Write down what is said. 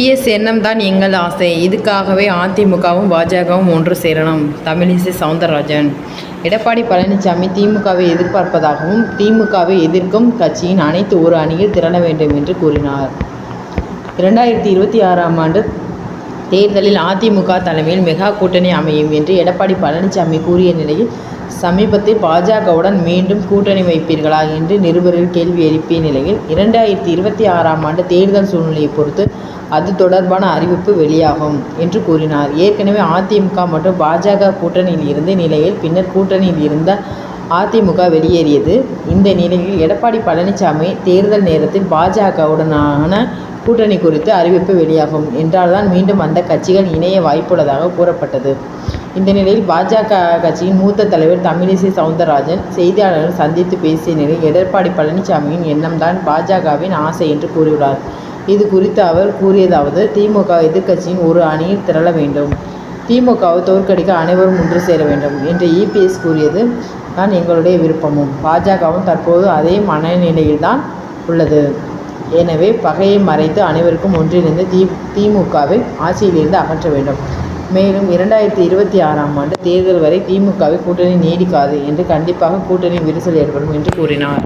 PS எண்ணம் தான் எங்கள் ஆசை. இதுக்காகவே அதிமுகவும் பாஜகவும் ஒன்று சேரணும். தமிழிசை சவுந்தரராஜன். எடப்பாடி பழனிசாமி திமுகவை எதிர்பார்ப்பதாகவும் திமுகவை எதிர்க்கும் கட்சியின் அனைத்து ஒரு அணியில் திரள வேண்டும் என்று கூறினார். இரண்டாயிரத்தி இருபத்தி ஆறாம் ஆண்டு தேர்தலில் அதிமுக தலைமையில் மெகா கூட்டணி அமையும் என்று எடப்பாடி பழனிசாமி கூறிய நிலையில் சமீபத்தில் பாஜகவுடன் மீண்டும் கூட்டணி வைப்பீர்களா என்று நிருபர்கள் கேள்வி எழுப்பிய நிலையில் இரண்டாயிரத்தி இருபத்தி ஆறாம் ஆண்டு தேர்தல் சூழ்நிலையை பொறுத்து அது தொடர்பான அறிவிப்பு வெளியாகும் என்று கூறினார். ஏற்கனவே அதிமுக மற்றும் பாஜக கூட்டணியில் இருந்த நிலையில் பின்னர் கூட்டணியில் இருந்த அதிமுக வெளியேறியது. இந்த நிலையில் எடப்பாடி பழனிசாமி தேர்தல் நேரத்தில் பாஜகவுடனான கூட்டணி குறித்து அறிவிப்பு வெளியாகும் என்றால்தான் மீண்டும் அந்த கட்சிகள் இணைய வாய்ப்புள்ளதாக கூறப்பட்டது. இந்த நிலையில் பாஜக கட்சியின் மூத்த தலைவர் தமிழிசை சவுந்தரராஜன் செய்தியாளர்கள் சந்தித்து பேசிய நிலையில் எடப்பாடி பழனிசாமியின் எண்ணம்தான் பாஜகவின் ஆசை என்று கூறியுள்ளார். இது குறித்து அவர் கூறியதாவது திமுக எதிர்க்கட்சியின் ஒரு அணியில் திரள வேண்டும். திமுகவை தோற்கடிக்க அனைவரும் ஒன்று சேர வேண்டும் என்று இபிஎஸ் கூறியது தான் எங்களுடைய விருப்பமும். பாஜகவும் தற்போது அதே மனநிலையில்தான் உள்ளது. எனவே பகையை மறைத்து அனைவருக்கும் ஒன்றிணைந்து தி திமுகவை ஆட்சியிலிருந்து அகற்ற வேண்டும். மேலும் இரண்டாயிரத்தி இருபத்தி ஆறாம் ஆண்டு தேர்தல் வரை திமுகவை கூட்டணி நீடிக்காது என்று கண்டிப்பாக கூட்டணி விரிசல் ஏற்படும் என்று கூறினார்.